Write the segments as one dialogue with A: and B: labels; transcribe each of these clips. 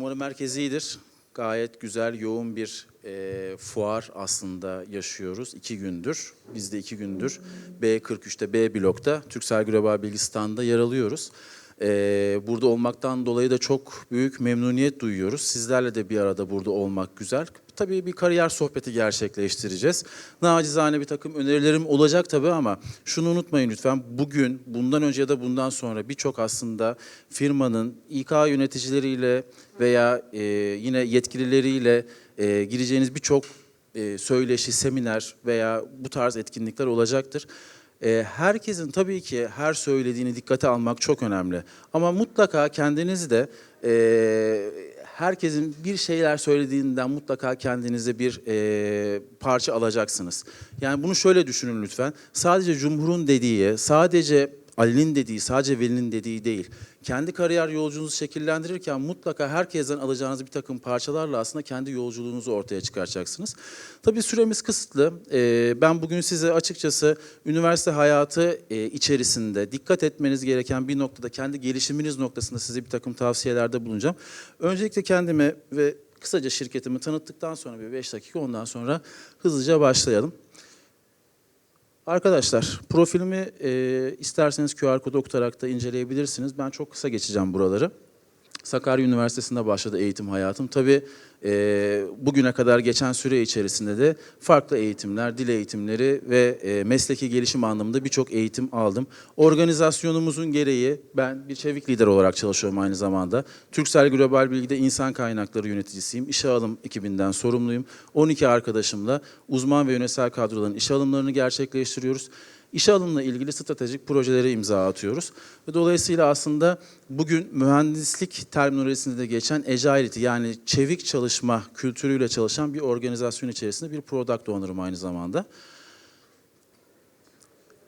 A: Umarım merkez iyidir. Gayet güzel, yoğun bir e, fuar aslında yaşıyoruz. iki gündür. Biz de iki gündür B43'te, B blokta Türksel Global Bilgi Standı'nda yer alıyoruz. E, burada olmaktan dolayı da çok büyük memnuniyet duyuyoruz. Sizlerle de bir arada burada olmak güzel. Tabii bir kariyer sohbeti gerçekleştireceğiz. Nacizane bir takım önerilerim olacak tabii ama şunu unutmayın lütfen. Bugün, bundan önce ya da bundan sonra birçok aslında firmanın İK yöneticileriyle veya e, yine yetkilileriyle e, gireceğiniz birçok e, söyleşi, seminer veya bu tarz etkinlikler olacaktır. E, herkesin tabii ki her söylediğini dikkate almak çok önemli. Ama mutlaka kendinizi de e, herkesin bir şeyler söylediğinden mutlaka kendinize bir e, parça alacaksınız. Yani bunu şöyle düşünün lütfen. Sadece Cumhur'un dediği, sadece Ali'nin dediği, sadece Veli'nin dediği değil. Kendi kariyer yolculuğunuzu şekillendirirken mutlaka herkesten alacağınız bir takım parçalarla aslında kendi yolculuğunuzu ortaya çıkaracaksınız. Tabii süremiz kısıtlı. Ee, ben bugün size açıkçası üniversite hayatı e, içerisinde dikkat etmeniz gereken bir noktada, kendi gelişiminiz noktasında size bir takım tavsiyelerde bulunacağım. Öncelikle kendimi ve kısaca şirketimi tanıttıktan sonra bir 5 dakika ondan sonra hızlıca başlayalım. Arkadaşlar profilimi e, isterseniz QR kodu okutarak da inceleyebilirsiniz. Ben çok kısa geçeceğim buraları. Sakarya Üniversitesi'nde başladı eğitim hayatım. Tabii e, bugüne kadar geçen süre içerisinde de farklı eğitimler, dil eğitimleri ve e, mesleki gelişim anlamında birçok eğitim aldım. Organizasyonumuzun gereği ben bir çevik lider olarak çalışıyorum aynı zamanda. Türksel Global Bilgi'de insan kaynakları yöneticisiyim. İşe alım ekibinden sorumluyum. 12 arkadaşımla uzman ve yönetsel kadroların işe alımlarını gerçekleştiriyoruz. İşe alımla ilgili stratejik projelere imza atıyoruz. Ve dolayısıyla aslında bugün mühendislik terminolojisinde de geçen agility yani çevik çalışma kültürüyle çalışan bir organizasyon içerisinde bir product owner'ım aynı zamanda.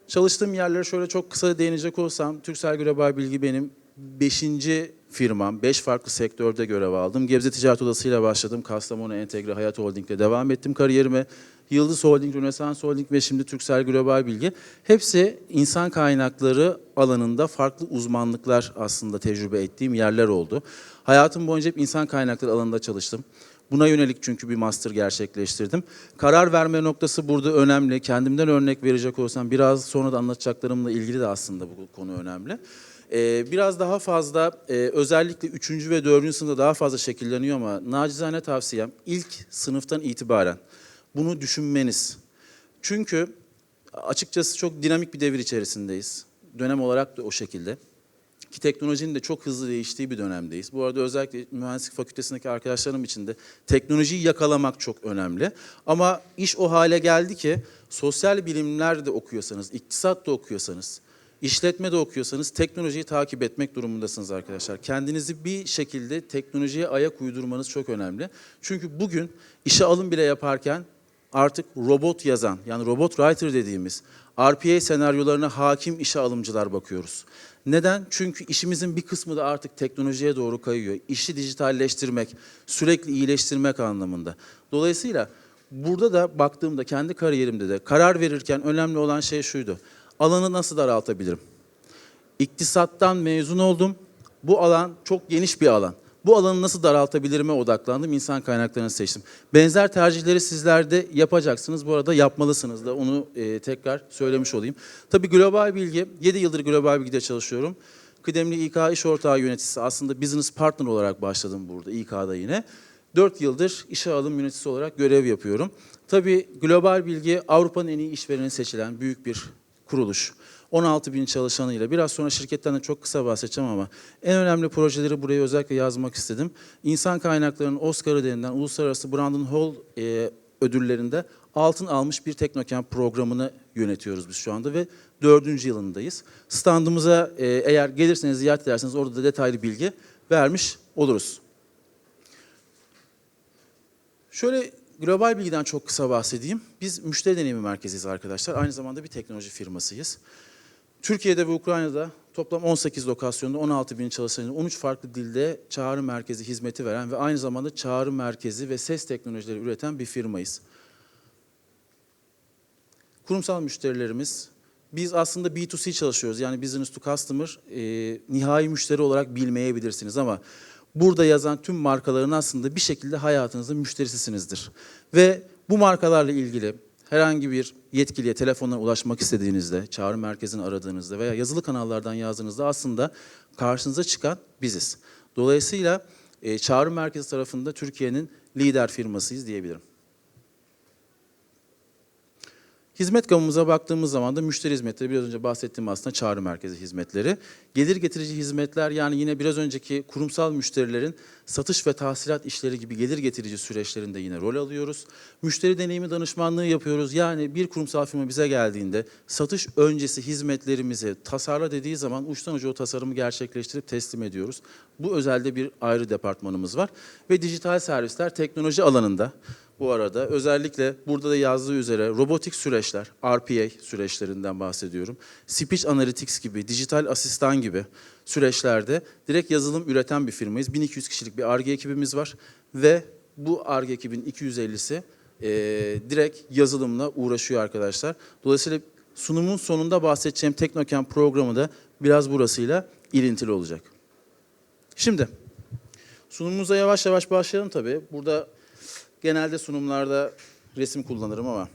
A: Çalıştığım yerlere şöyle çok kısa değinecek olsam, Türksel Global Bilgi benim beşinci firmam. Beş farklı sektörde görev aldım. Gebze Ticaret Odası ile başladım. Kastamonu Entegre Hayat Holding ile devam ettim kariyerime. Yıldız Holding, Rönesans Holding ve şimdi Türksel Global Bilgi. Hepsi insan kaynakları alanında farklı uzmanlıklar aslında tecrübe ettiğim yerler oldu. Hayatım boyunca hep insan kaynakları alanında çalıştım. Buna yönelik çünkü bir master gerçekleştirdim. Karar verme noktası burada önemli. Kendimden örnek verecek olsam biraz sonra da anlatacaklarımla ilgili de aslında bu konu önemli. Ee, biraz daha fazla e, özellikle 3. ve 4. sınıfta daha fazla şekilleniyor ama nacizane tavsiyem ilk sınıftan itibaren bunu düşünmeniz. Çünkü açıkçası çok dinamik bir devir içerisindeyiz. Dönem olarak da o şekilde. Ki teknolojinin de çok hızlı değiştiği bir dönemdeyiz. Bu arada özellikle mühendislik fakültesindeki arkadaşlarım için de teknolojiyi yakalamak çok önemli. Ama iş o hale geldi ki sosyal bilimler de okuyorsanız, iktisat da okuyorsanız, işletme de okuyorsanız teknolojiyi takip etmek durumundasınız arkadaşlar. Kendinizi bir şekilde teknolojiye ayak uydurmanız çok önemli. Çünkü bugün işe alım bile yaparken artık robot yazan yani robot writer dediğimiz RPA senaryolarına hakim işe alımcılar bakıyoruz. Neden? Çünkü işimizin bir kısmı da artık teknolojiye doğru kayıyor. İşi dijitalleştirmek, sürekli iyileştirmek anlamında. Dolayısıyla burada da baktığımda kendi kariyerimde de karar verirken önemli olan şey şuydu. Alanı nasıl daraltabilirim? İktisattan mezun oldum. Bu alan çok geniş bir alan. Bu alanı nasıl daraltabilirime odaklandım. İnsan kaynaklarını seçtim. Benzer tercihleri sizler de yapacaksınız. Bu arada yapmalısınız da onu e, tekrar söylemiş olayım. Tabii global bilgi, 7 yıldır global bilgide çalışıyorum. Kıdemli İK iş ortağı yöneticisi aslında business partner olarak başladım burada İK'da yine. 4 yıldır işe alım yöneticisi olarak görev yapıyorum. Tabii global bilgi Avrupa'nın en iyi işvereni seçilen büyük bir kuruluş. 16 bin çalışanıyla. Biraz sonra şirketten de çok kısa bahsedeceğim ama en önemli projeleri buraya özellikle yazmak istedim. İnsan kaynaklarının Oscar'ı denilen Uluslararası Brandon Hall e, ödüllerinde altın almış bir Teknokent programını yönetiyoruz biz şu anda ve dördüncü yılındayız. Standımıza e, eğer gelirseniz ziyaret ederseniz orada da detaylı bilgi vermiş oluruz. Şöyle global bilgiden çok kısa bahsedeyim. Biz müşteri deneyimi merkeziyiz arkadaşlar. Aynı zamanda bir teknoloji firmasıyız. Türkiye'de ve Ukrayna'da toplam 18 lokasyonda 16 bin çalışanın 13 farklı dilde çağrı merkezi hizmeti veren ve aynı zamanda çağrı merkezi ve ses teknolojileri üreten bir firmayız. Kurumsal müşterilerimiz, biz aslında B2C çalışıyoruz yani business to customer, e, nihai müşteri olarak bilmeyebilirsiniz ama burada yazan tüm markaların aslında bir şekilde hayatınızın müşterisisinizdir. Ve bu markalarla ilgili herhangi bir yetkiliye telefonla ulaşmak istediğinizde, çağrı merkezini aradığınızda veya yazılı kanallardan yazdığınızda aslında karşınıza çıkan biziz. Dolayısıyla e, çağrı merkezi tarafında Türkiye'nin lider firmasıyız diyebilirim. Hizmet gamımıza baktığımız zaman da müşteri hizmetleri biraz önce bahsettiğim aslında çağrı merkezi hizmetleri. Gelir getirici hizmetler yani yine biraz önceki kurumsal müşterilerin satış ve tahsilat işleri gibi gelir getirici süreçlerinde yine rol alıyoruz. Müşteri deneyimi danışmanlığı yapıyoruz. Yani bir kurumsal firma bize geldiğinde satış öncesi hizmetlerimizi tasarla dediği zaman uçtan uca o tasarımı gerçekleştirip teslim ediyoruz. Bu özelde bir ayrı departmanımız var. Ve dijital servisler teknoloji alanında bu arada. Özellikle burada da yazdığı üzere robotik süreçler, RPA süreçlerinden bahsediyorum. Speech Analytics gibi, dijital asistan gibi süreçlerde direkt yazılım üreten bir firmayız. 1200 kişilik bir ARGE ekibimiz var ve bu ARGE ekibin 250'si e, direkt yazılımla uğraşıyor arkadaşlar. Dolayısıyla sunumun sonunda bahsedeceğim Teknoken programı da biraz burasıyla ilintili olacak. Şimdi sunumumuza yavaş yavaş başlayalım tabii. Burada Genelde sunumlarda resim kullanırım ama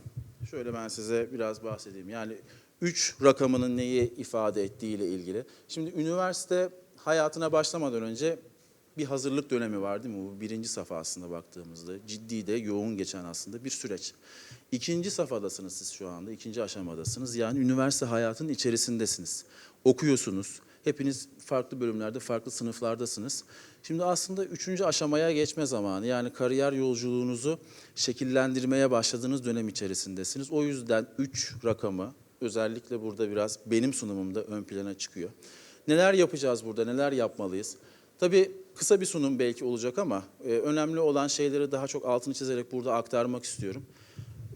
A: şöyle ben size biraz bahsedeyim. Yani 3 rakamının neyi ifade ettiği ile ilgili. Şimdi üniversite hayatına başlamadan önce bir hazırlık dönemi var değil mi? Bu birinci safa aslında baktığımızda. Ciddi de yoğun geçen aslında bir süreç. İkinci safhadasınız siz şu anda, ikinci aşamadasınız. Yani üniversite hayatının içerisindesiniz. Okuyorsunuz. Hepiniz farklı bölümlerde, farklı sınıflardasınız. Şimdi aslında üçüncü aşamaya geçme zamanı. Yani kariyer yolculuğunuzu şekillendirmeye başladığınız dönem içerisindesiniz. O yüzden üç rakamı özellikle burada biraz benim sunumumda ön plana çıkıyor. Neler yapacağız burada, neler yapmalıyız? Tabii kısa bir sunum belki olacak ama e, önemli olan şeyleri daha çok altını çizerek burada aktarmak istiyorum.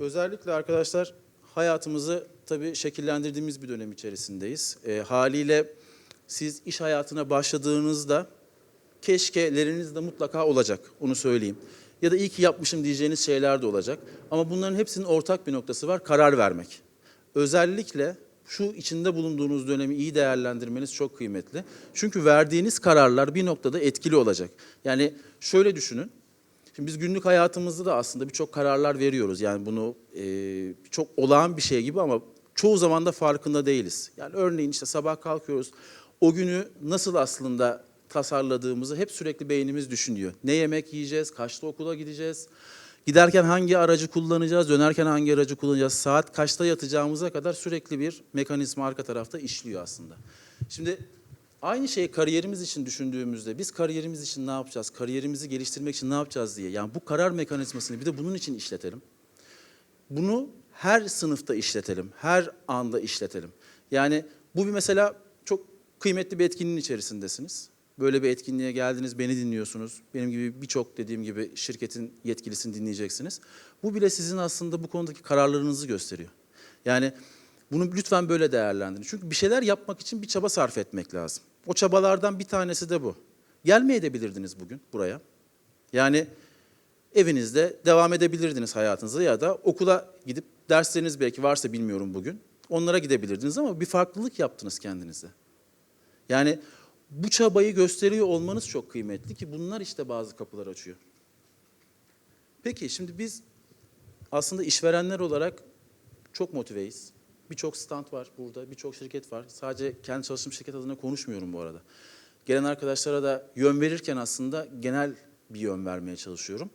A: Özellikle arkadaşlar hayatımızı tabii şekillendirdiğimiz bir dönem içerisindeyiz. E, haliyle siz iş hayatına başladığınızda keşkeleriniz de mutlaka olacak, onu söyleyeyim. Ya da iyi ki yapmışım diyeceğiniz şeyler de olacak. Ama bunların hepsinin ortak bir noktası var, karar vermek. Özellikle şu içinde bulunduğunuz dönemi iyi değerlendirmeniz çok kıymetli. Çünkü verdiğiniz kararlar bir noktada etkili olacak. Yani şöyle düşünün, Şimdi biz günlük hayatımızda da aslında birçok kararlar veriyoruz. Yani bunu e, çok olağan bir şey gibi ama çoğu zaman da farkında değiliz. Yani örneğin işte sabah kalkıyoruz. O günü nasıl aslında tasarladığımızı hep sürekli beynimiz düşünüyor. Ne yemek yiyeceğiz, kaçta okula gideceğiz, giderken hangi aracı kullanacağız, dönerken hangi aracı kullanacağız, saat kaçta yatacağımıza kadar sürekli bir mekanizma arka tarafta işliyor aslında. Şimdi aynı şeyi kariyerimiz için düşündüğümüzde biz kariyerimiz için ne yapacağız, kariyerimizi geliştirmek için ne yapacağız diye. Yani bu karar mekanizmasını bir de bunun için işletelim. Bunu her sınıfta işletelim, her anda işletelim. Yani bu bir mesela kıymetli bir etkinliğin içerisindesiniz. Böyle bir etkinliğe geldiniz, beni dinliyorsunuz. Benim gibi birçok dediğim gibi şirketin yetkilisini dinleyeceksiniz. Bu bile sizin aslında bu konudaki kararlarınızı gösteriyor. Yani bunu lütfen böyle değerlendirin. Çünkü bir şeyler yapmak için bir çaba sarf etmek lazım. O çabalardan bir tanesi de bu. Gelmeyebilirdiniz bugün buraya. Yani evinizde devam edebilirdiniz hayatınıza ya da okula gidip dersleriniz belki varsa bilmiyorum bugün. Onlara gidebilirdiniz ama bir farklılık yaptınız kendinize. Yani bu çabayı gösteriyor olmanız çok kıymetli ki bunlar işte bazı kapılar açıyor. Peki şimdi biz aslında işverenler olarak çok motiveyiz. Birçok stand var burada, birçok şirket var. Sadece kendi çalıştığım şirket adına konuşmuyorum bu arada. Gelen arkadaşlara da yön verirken aslında genel bir yön vermeye çalışıyorum.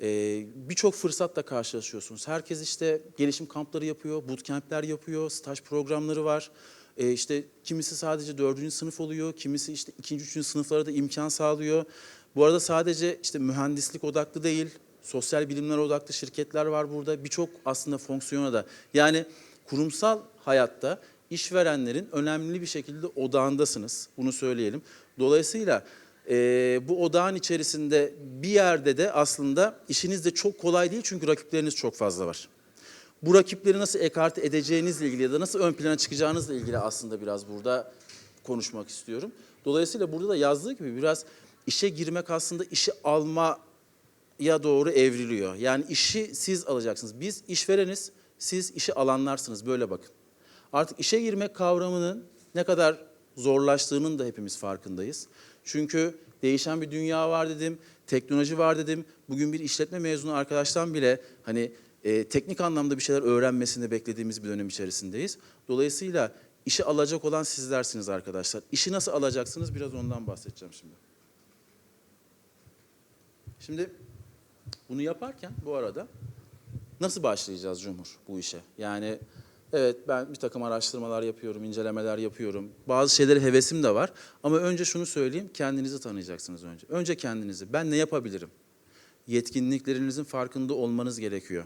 A: Ee, birçok fırsatla karşılaşıyorsunuz. Herkes işte gelişim kampları yapıyor, bootcamp'ler yapıyor, staj programları var. E, işte kimisi sadece dördüncü sınıf oluyor, kimisi işte ikinci, üçüncü sınıflara da imkan sağlıyor. Bu arada sadece işte mühendislik odaklı değil, sosyal bilimler odaklı şirketler var burada. Birçok aslında fonksiyona da. Yani kurumsal hayatta işverenlerin önemli bir şekilde odağındasınız. Bunu söyleyelim. Dolayısıyla e, bu odağın içerisinde bir yerde de aslında işiniz de çok kolay değil çünkü rakipleriniz çok fazla var bu rakipleri nasıl ekarte edeceğinizle ilgili ya da nasıl ön plana çıkacağınızla ilgili aslında biraz burada konuşmak istiyorum. Dolayısıyla burada da yazdığı gibi biraz işe girmek aslında işi almaya doğru evriliyor. Yani işi siz alacaksınız. Biz işvereniz, siz işi alanlarsınız. Böyle bakın. Artık işe girmek kavramının ne kadar zorlaştığının da hepimiz farkındayız. Çünkü Değişen bir dünya var dedim, teknoloji var dedim. Bugün bir işletme mezunu arkadaştan bile hani e, teknik anlamda bir şeyler öğrenmesini beklediğimiz bir dönem içerisindeyiz. Dolayısıyla işi alacak olan sizlersiniz arkadaşlar. İşi nasıl alacaksınız biraz ondan bahsedeceğim şimdi. Şimdi bunu yaparken bu arada nasıl başlayacağız Cumhur bu işe? Yani evet ben bir takım araştırmalar yapıyorum, incelemeler yapıyorum. Bazı şeylere hevesim de var. Ama önce şunu söyleyeyim, kendinizi tanıyacaksınız önce. Önce kendinizi. Ben ne yapabilirim? Yetkinliklerinizin farkında olmanız gerekiyor.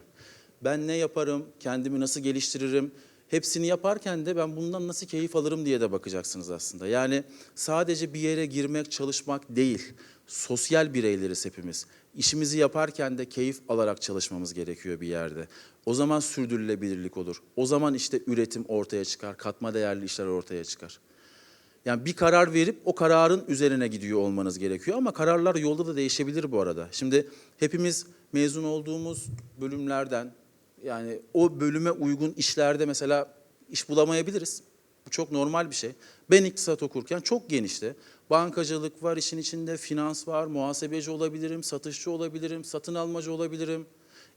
A: Ben ne yaparım, kendimi nasıl geliştiririm? Hepsini yaparken de ben bundan nasıl keyif alırım diye de bakacaksınız aslında. Yani sadece bir yere girmek, çalışmak değil. Sosyal bireyleriz hepimiz. İşimizi yaparken de keyif alarak çalışmamız gerekiyor bir yerde. O zaman sürdürülebilirlik olur. O zaman işte üretim ortaya çıkar, katma değerli işler ortaya çıkar. Yani bir karar verip o kararın üzerine gidiyor olmanız gerekiyor ama kararlar yolda da değişebilir bu arada. Şimdi hepimiz mezun olduğumuz bölümlerden yani o bölüme uygun işlerde mesela iş bulamayabiliriz. Bu çok normal bir şey. Ben iktisat okurken çok genişti. Bankacılık var işin içinde, finans var, muhasebeci olabilirim, satışçı olabilirim, satın almacı olabilirim,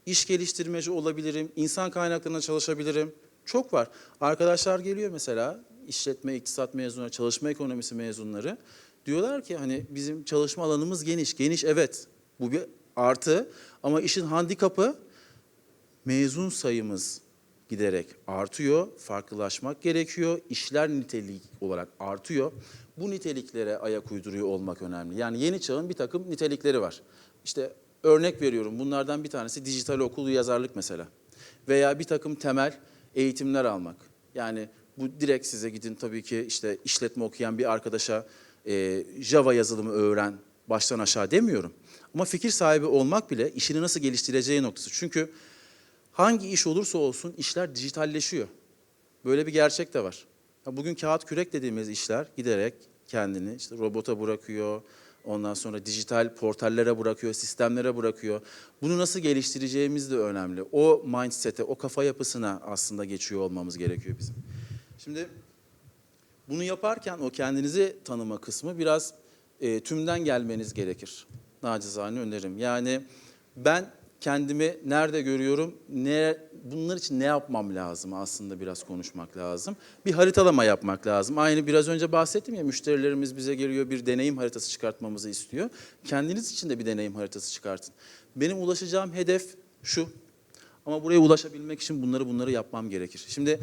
A: iş geliştirmeci olabilirim, insan kaynaklarına çalışabilirim. Çok var. Arkadaşlar geliyor mesela işletme, iktisat mezunları, çalışma ekonomisi mezunları. Diyorlar ki hani bizim çalışma alanımız geniş. Geniş evet bu bir artı ama işin handikapı mezun sayımız giderek artıyor, farklılaşmak gerekiyor, işler nitelik olarak artıyor. Bu niteliklere ayak uyduruyor olmak önemli. Yani yeni çağın bir takım nitelikleri var. İşte örnek veriyorum bunlardan bir tanesi dijital okul yazarlık mesela. Veya bir takım temel eğitimler almak. Yani bu direkt size gidin tabii ki işte işletme okuyan bir arkadaşa e, Java yazılımı öğren baştan aşağı demiyorum. Ama fikir sahibi olmak bile işini nasıl geliştireceği noktası. Çünkü hangi iş olursa olsun işler dijitalleşiyor. Böyle bir gerçek de var. Bugün kağıt kürek dediğimiz işler giderek kendini işte robota bırakıyor, ondan sonra dijital portallere bırakıyor, sistemlere bırakıyor. Bunu nasıl geliştireceğimiz de önemli. O mindset'e, o kafa yapısına aslında geçiyor olmamız gerekiyor bizim. Şimdi bunu yaparken o kendinizi tanıma kısmı biraz e, tümden gelmeniz gerekir. Nacizane önerim. Yani ben kendimi nerede görüyorum, ne, bunlar için ne yapmam lazım aslında biraz konuşmak lazım. Bir haritalama yapmak lazım. Aynı biraz önce bahsettim ya müşterilerimiz bize geliyor bir deneyim haritası çıkartmamızı istiyor. Kendiniz için de bir deneyim haritası çıkartın. Benim ulaşacağım hedef şu. Ama buraya ulaşabilmek için bunları bunları yapmam gerekir. Şimdi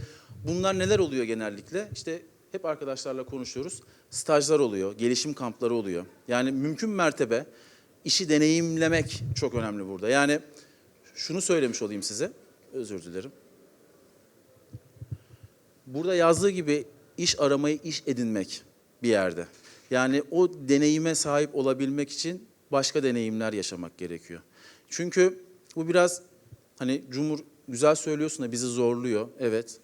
A: bunlar neler oluyor genellikle? İşte hep arkadaşlarla konuşuyoruz. Stajlar oluyor, gelişim kampları oluyor. Yani mümkün mertebe işi deneyimlemek çok önemli burada. Yani şunu söylemiş olayım size. Özür dilerim. Burada yazdığı gibi iş aramayı iş edinmek bir yerde. Yani o deneyime sahip olabilmek için başka deneyimler yaşamak gerekiyor. Çünkü bu biraz hani Cumhur güzel söylüyorsun da bizi zorluyor. Evet.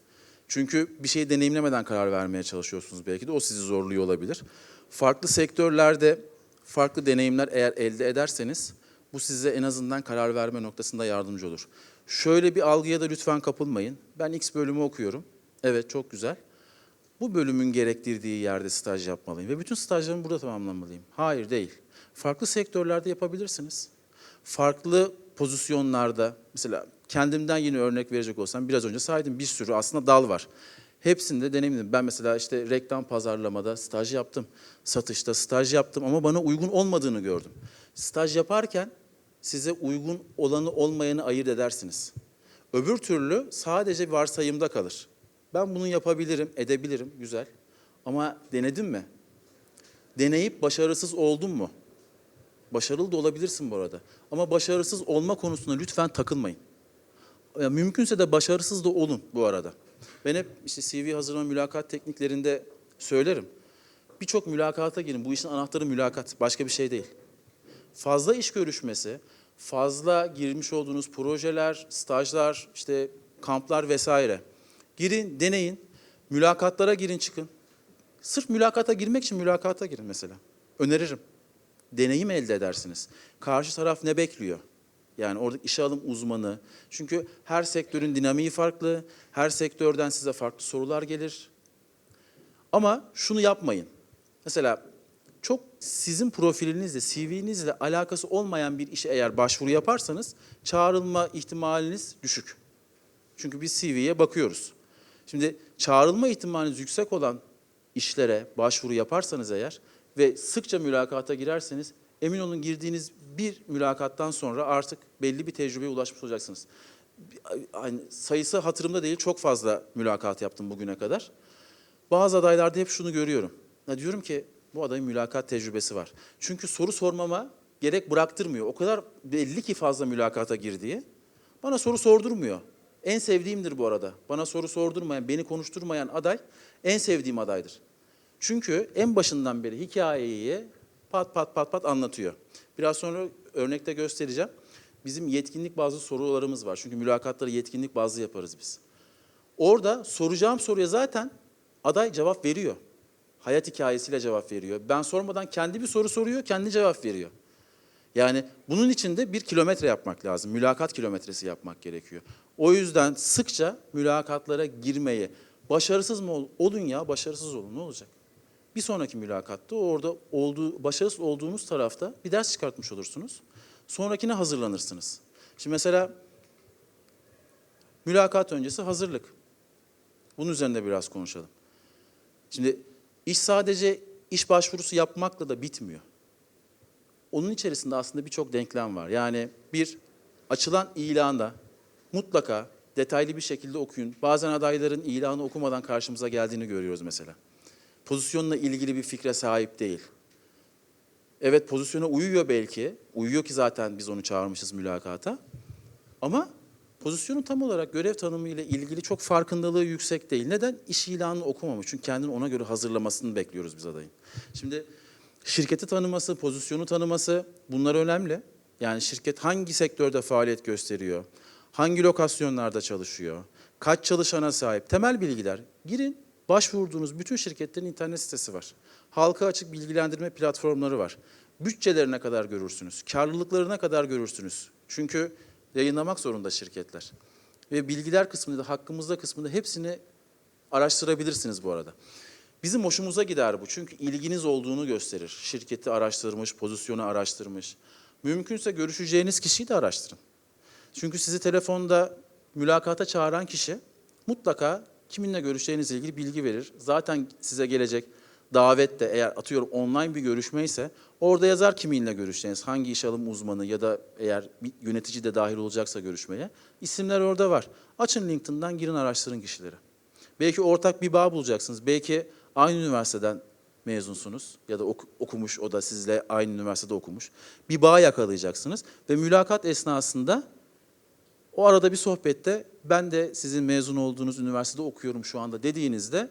A: Çünkü bir şeyi deneyimlemeden karar vermeye çalışıyorsunuz belki de o sizi zorluyor olabilir. Farklı sektörlerde farklı deneyimler eğer elde ederseniz bu size en azından karar verme noktasında yardımcı olur. Şöyle bir algıya da lütfen kapılmayın. Ben X bölümü okuyorum. Evet çok güzel. Bu bölümün gerektirdiği yerde staj yapmalıyım ve bütün stajlarımı burada tamamlamalıyım. Hayır değil. Farklı sektörlerde yapabilirsiniz. Farklı pozisyonlarda mesela kendimden yine örnek verecek olsam biraz önce saydım bir sürü aslında dal var. Hepsinde deneyimledim. Ben mesela işte reklam pazarlamada staj yaptım. Satışta staj yaptım ama bana uygun olmadığını gördüm. Staj yaparken size uygun olanı olmayanı ayırt edersiniz. Öbür türlü sadece varsayımda kalır. Ben bunu yapabilirim, edebilirim, güzel. Ama denedim mi? Deneyip başarısız oldum mu? Başarılı da olabilirsin bu arada. Ama başarısız olma konusunda lütfen takılmayın. Mümkünse de başarısız da olun bu arada. Ben hep işte CV hazırlama mülakat tekniklerinde söylerim. Birçok mülakata girin. Bu işin anahtarı mülakat. Başka bir şey değil. Fazla iş görüşmesi, fazla girmiş olduğunuz projeler, stajlar, işte kamplar vesaire. Girin, deneyin. Mülakatlara girin, çıkın. Sırf mülakata girmek için mülakata girin mesela. Öneririm. Deneyim elde edersiniz. Karşı taraf ne bekliyor? Yani orada işe alım uzmanı. Çünkü her sektörün dinamiği farklı. Her sektörden size farklı sorular gelir. Ama şunu yapmayın. Mesela çok sizin profilinizle, CV'nizle alakası olmayan bir işe eğer başvuru yaparsanız çağrılma ihtimaliniz düşük. Çünkü biz CV'ye bakıyoruz. Şimdi çağrılma ihtimaliniz yüksek olan işlere başvuru yaparsanız eğer ve sıkça mülakata girerseniz emin olun girdiğiniz bir mülakattan sonra artık belli bir tecrübeye ulaşmış olacaksınız. Aynı sayısı hatırımda değil çok fazla mülakat yaptım bugüne kadar. Bazı adaylarda hep şunu görüyorum. Ya diyorum ki bu adayın mülakat tecrübesi var. Çünkü soru sormama gerek bıraktırmıyor. O kadar belli ki fazla mülakata girdiği. Bana soru sordurmuyor. En sevdiğimdir bu arada. Bana soru sordurmayan, beni konuşturmayan aday en sevdiğim adaydır. Çünkü en başından beri hikayeyi pat pat pat pat anlatıyor. Biraz sonra örnekte göstereceğim. Bizim yetkinlik bazı sorularımız var. Çünkü mülakatları yetkinlik bazlı yaparız biz. Orada soracağım soruya zaten aday cevap veriyor. Hayat hikayesiyle cevap veriyor. Ben sormadan kendi bir soru soruyor, kendi cevap veriyor. Yani bunun için de bir kilometre yapmak lazım. Mülakat kilometresi yapmak gerekiyor. O yüzden sıkça mülakatlara girmeyi, başarısız mı ol, olun ya başarısız olun ne olacak? Bir sonraki mülakatta orada olduğu, başarısız olduğunuz tarafta bir ders çıkartmış olursunuz. Sonrakine hazırlanırsınız. Şimdi mesela mülakat öncesi hazırlık. Bunun üzerinde biraz konuşalım. Şimdi iş sadece iş başvurusu yapmakla da bitmiyor. Onun içerisinde aslında birçok denklem var. Yani bir açılan ilanda mutlaka detaylı bir şekilde okuyun. Bazen adayların ilanı okumadan karşımıza geldiğini görüyoruz mesela. Pozisyonla ilgili bir fikre sahip değil. Evet pozisyona uyuyor belki. Uyuyor ki zaten biz onu çağırmışız mülakata. Ama pozisyonu tam olarak görev tanımı ile ilgili çok farkındalığı yüksek değil. Neden? İş ilanını okumamış. Çünkü kendini ona göre hazırlamasını bekliyoruz biz adayın. Şimdi şirketi tanıması, pozisyonu tanıması bunlar önemli. Yani şirket hangi sektörde faaliyet gösteriyor? Hangi lokasyonlarda çalışıyor? Kaç çalışana sahip? Temel bilgiler. Girin, başvurduğunuz bütün şirketlerin internet sitesi var. Halka açık bilgilendirme platformları var. Bütçelerine kadar görürsünüz, karlılıklarına kadar görürsünüz. Çünkü yayınlamak zorunda şirketler. Ve bilgiler kısmında, hakkımızda kısmında hepsini araştırabilirsiniz bu arada. Bizim hoşumuza gider bu çünkü ilginiz olduğunu gösterir. Şirketi araştırmış, pozisyonu araştırmış. Mümkünse görüşeceğiniz kişiyi de araştırın. Çünkü sizi telefonda mülakata çağıran kişi mutlaka kiminle görüşeceğinizle ilgili bilgi verir. Zaten size gelecek davet de eğer atıyorum online bir görüşme ise orada yazar kiminle görüşeceğiniz, hangi iş alım uzmanı ya da eğer bir yönetici de dahil olacaksa görüşmeye. isimler orada var. Açın LinkedIn'dan girin araştırın kişileri. Belki ortak bir bağ bulacaksınız. Belki aynı üniversiteden mezunsunuz ya da ok- okumuş o da sizle aynı üniversitede okumuş. Bir bağ yakalayacaksınız ve mülakat esnasında o arada bir sohbette ben de sizin mezun olduğunuz üniversitede okuyorum şu anda dediğinizde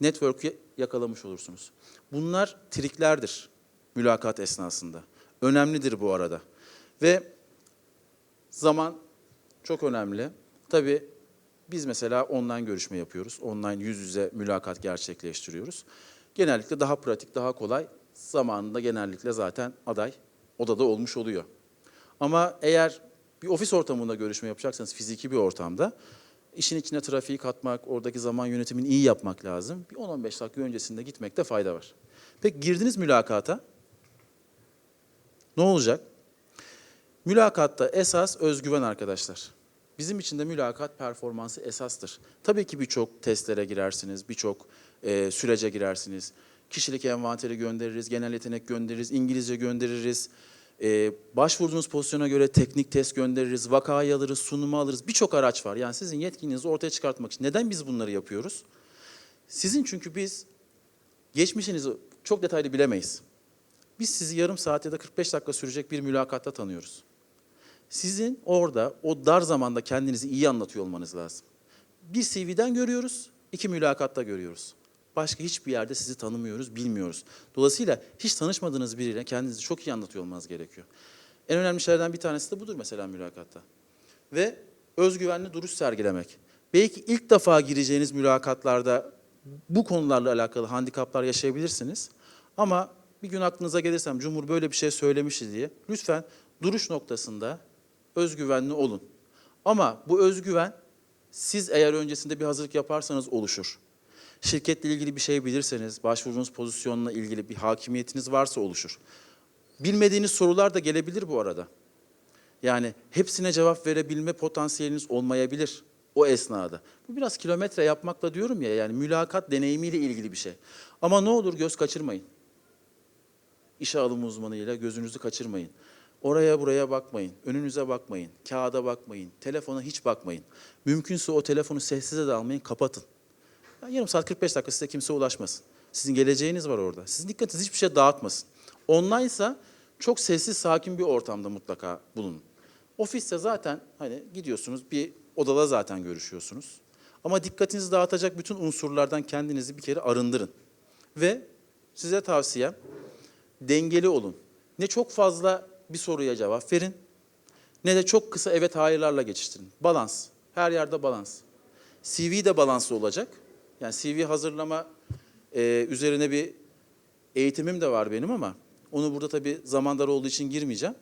A: network'ü yakalamış olursunuz. Bunlar triklerdir mülakat esnasında. Önemlidir bu arada. Ve zaman çok önemli. Tabii biz mesela online görüşme yapıyoruz. Online yüz yüze mülakat gerçekleştiriyoruz. Genellikle daha pratik, daha kolay. Zamanında genellikle zaten aday odada olmuş oluyor. Ama eğer bir ofis ortamında görüşme yapacaksanız fiziki bir ortamda işin içine trafiği katmak, oradaki zaman yönetimini iyi yapmak lazım. Bir 10-15 dakika öncesinde gitmekte fayda var. Peki girdiniz mülakata. Ne olacak? Mülakatta esas özgüven arkadaşlar. Bizim için de mülakat performansı esastır. Tabii ki birçok testlere girersiniz, birçok e, sürece girersiniz. Kişilik envanteri göndeririz, genel yetenek göndeririz, İngilizce göndeririz. E, başvurduğunuz pozisyona göre teknik test göndeririz, vakayı alırız, sunumu alırız. Birçok araç var. Yani sizin yetkinliğinizi ortaya çıkartmak için. Neden biz bunları yapıyoruz? Sizin çünkü biz geçmişinizi çok detaylı bilemeyiz. Biz sizi yarım saat ya da 45 dakika sürecek bir mülakatta tanıyoruz. Sizin orada o dar zamanda kendinizi iyi anlatıyor olmanız lazım. Bir CV'den görüyoruz, iki mülakatta görüyoruz. Başka hiçbir yerde sizi tanımıyoruz, bilmiyoruz. Dolayısıyla hiç tanışmadığınız biriyle kendinizi çok iyi anlatıyor olmanız gerekiyor. En önemli şeylerden bir tanesi de budur mesela mülakatta. Ve özgüvenli duruş sergilemek. Belki ilk defa gireceğiniz mülakatlarda bu konularla alakalı handikaplar yaşayabilirsiniz. Ama bir gün aklınıza gelirsem Cumhur böyle bir şey söylemişti diye lütfen duruş noktasında özgüvenli olun. Ama bu özgüven siz eğer öncesinde bir hazırlık yaparsanız oluşur. Şirketle ilgili bir şey bilirseniz, başvurduğunuz pozisyonla ilgili bir hakimiyetiniz varsa oluşur. Bilmediğiniz sorular da gelebilir bu arada. Yani hepsine cevap verebilme potansiyeliniz olmayabilir o esnada. Bu biraz kilometre yapmakla diyorum ya yani mülakat deneyimiyle ilgili bir şey. Ama ne olur göz kaçırmayın. İşe alım uzmanıyla gözünüzü kaçırmayın. Oraya buraya bakmayın, önünüze bakmayın, kağıda bakmayın, telefona hiç bakmayın. Mümkünse o telefonu sessize de almayın, kapatın. Ya yarım saat 45 dakika size kimse ulaşmasın. Sizin geleceğiniz var orada. Sizin dikkatiniz hiçbir şey dağıtmasın. Online ise çok sessiz, sakin bir ortamda mutlaka bulunun. Ofiste zaten hani gidiyorsunuz bir odada zaten görüşüyorsunuz. Ama dikkatinizi dağıtacak bütün unsurlardan kendinizi bir kere arındırın. Ve size tavsiyem dengeli olun. Ne çok fazla bir soruya cevap verin ne de çok kısa evet hayırlarla geçiştirin. Balans. Her yerde balans. CV de balanslı olacak. Yani CV hazırlama e, üzerine bir eğitimim de var benim ama onu burada tabii zaman dar olduğu için girmeyeceğim.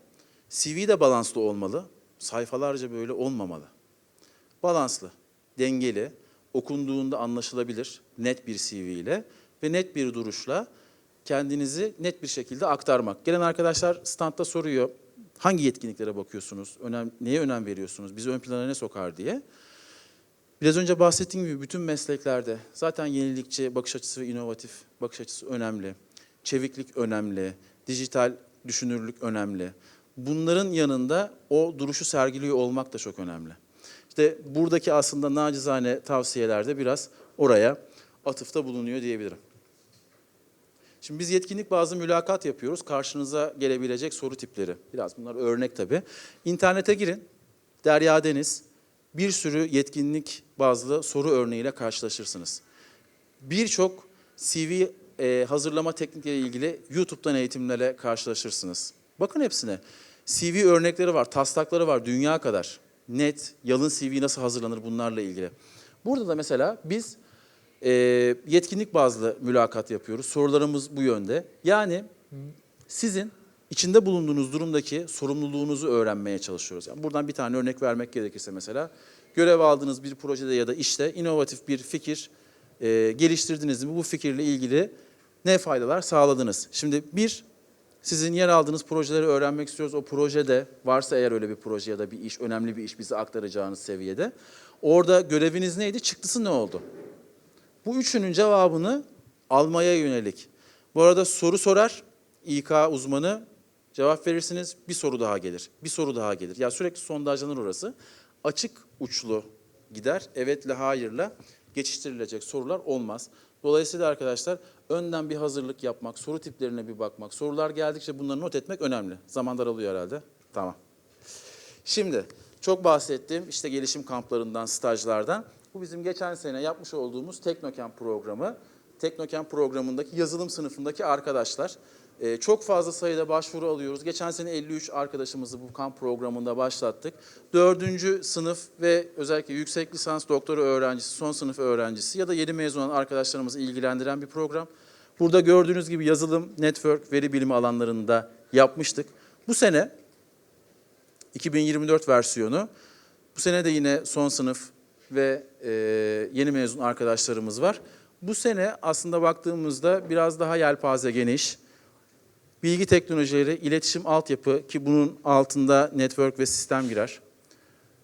A: CV de balanslı olmalı. Sayfalarca böyle olmamalı. Balanslı, dengeli, okunduğunda anlaşılabilir net bir CV ile ve net bir duruşla kendinizi net bir şekilde aktarmak. Gelen arkadaşlar standta soruyor. Hangi yetkinliklere bakıyorsunuz? Önem, neye önem veriyorsunuz? Bizi ön plana ne sokar diye. Biraz önce bahsettiğim gibi bütün mesleklerde zaten yenilikçi bakış açısı ve inovatif bakış açısı önemli. Çeviklik önemli, dijital düşünürlük önemli. Bunların yanında o duruşu sergiliyor olmak da çok önemli. İşte buradaki aslında nacizane tavsiyelerde biraz oraya atıfta bulunuyor diyebilirim. Şimdi biz yetkinlik bazlı mülakat yapıyoruz. Karşınıza gelebilecek soru tipleri. Biraz bunlar örnek tabii. İnternete girin. Derya Deniz. Bir sürü yetkinlik bazlı soru örneğiyle karşılaşırsınız. Birçok CV e, hazırlama teknikleriyle ilgili YouTube'dan eğitimlerle karşılaşırsınız. Bakın hepsine. CV örnekleri var, taslakları var dünya kadar. Net, yalın CV nasıl hazırlanır bunlarla ilgili. Burada da mesela biz e, yetkinlik bazlı mülakat yapıyoruz. Sorularımız bu yönde. Yani sizin içinde bulunduğunuz durumdaki sorumluluğunuzu öğrenmeye çalışıyoruz. Yani buradan bir tane örnek vermek gerekirse mesela görev aldığınız bir projede ya da işte inovatif bir fikir e, geliştirdiniz mi? Bu fikirle ilgili ne faydalar sağladınız? Şimdi bir, sizin yer aldığınız projeleri öğrenmek istiyoruz. O projede varsa eğer öyle bir proje ya da bir iş, önemli bir iş bize aktaracağınız seviyede. Orada göreviniz neydi? Çıktısı ne oldu? Bu üçünün cevabını almaya yönelik. Bu arada soru sorar, İK uzmanı cevap verirsiniz, bir soru daha gelir, bir soru daha gelir. Ya sürekli sondajlanır orası. Açık uçlu gider, evetle hayırla geçiştirilecek sorular olmaz. Dolayısıyla arkadaşlar önden bir hazırlık yapmak, soru tiplerine bir bakmak, sorular geldikçe bunları not etmek önemli. Zaman daralıyor herhalde. Tamam. Şimdi çok bahsettiğim işte gelişim kamplarından, stajlardan. Bu bizim geçen sene yapmış olduğumuz Teknokem programı. Teknokem programındaki yazılım sınıfındaki arkadaşlar. Ee, çok fazla sayıda başvuru alıyoruz. Geçen sene 53 arkadaşımızı bu kamp programında başlattık. Dördüncü sınıf ve özellikle yüksek lisans doktora öğrencisi, son sınıf öğrencisi ya da yeni mezun olan arkadaşlarımızı ilgilendiren bir program. Burada gördüğünüz gibi yazılım, network, veri bilimi alanlarında yapmıştık. Bu sene 2024 versiyonu. Bu sene de yine son sınıf ve e, yeni mezun arkadaşlarımız var. Bu sene aslında baktığımızda biraz daha yelpaze geniş. Bilgi teknolojileri, iletişim altyapı ki bunun altında network ve sistem girer.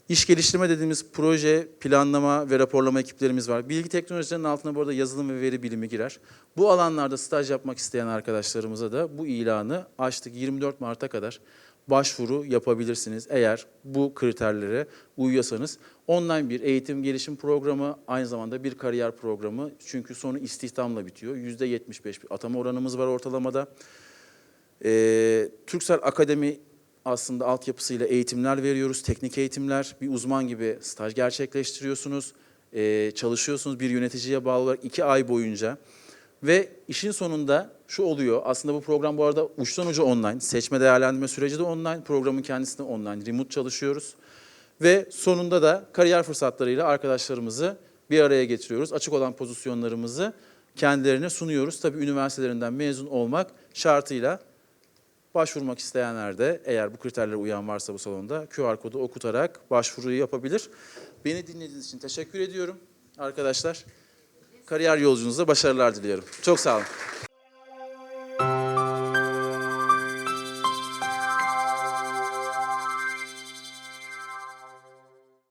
A: İş geliştirme dediğimiz proje, planlama ve raporlama ekiplerimiz var. Bilgi teknolojilerinin altına bu arada yazılım ve veri bilimi girer. Bu alanlarda staj yapmak isteyen arkadaşlarımıza da bu ilanı açtık 24 Mart'a kadar başvuru yapabilirsiniz. Eğer bu kriterlere uyuyorsanız online bir eğitim gelişim programı aynı zamanda bir kariyer programı. Çünkü sonu istihdamla bitiyor. %75 bir atama oranımız var ortalamada. Ee, Türksel Akademi aslında altyapısıyla eğitimler veriyoruz. Teknik eğitimler, bir uzman gibi staj gerçekleştiriyorsunuz. Ee, çalışıyorsunuz bir yöneticiye bağlı olarak iki ay boyunca. Ve işin sonunda şu oluyor. Aslında bu program bu arada uçtan uca online. Seçme değerlendirme süreci de online. Programın kendisi de online. Remote çalışıyoruz. Ve sonunda da kariyer fırsatlarıyla arkadaşlarımızı bir araya getiriyoruz. Açık olan pozisyonlarımızı kendilerine sunuyoruz. Tabii üniversitelerinden mezun olmak şartıyla başvurmak isteyenler de eğer bu kriterlere uyan varsa bu salonda QR kodu okutarak başvuruyu yapabilir. Beni dinlediğiniz için teşekkür ediyorum arkadaşlar. Kariyer yolculuğunuzda başarılar diliyorum. Çok sağ olun.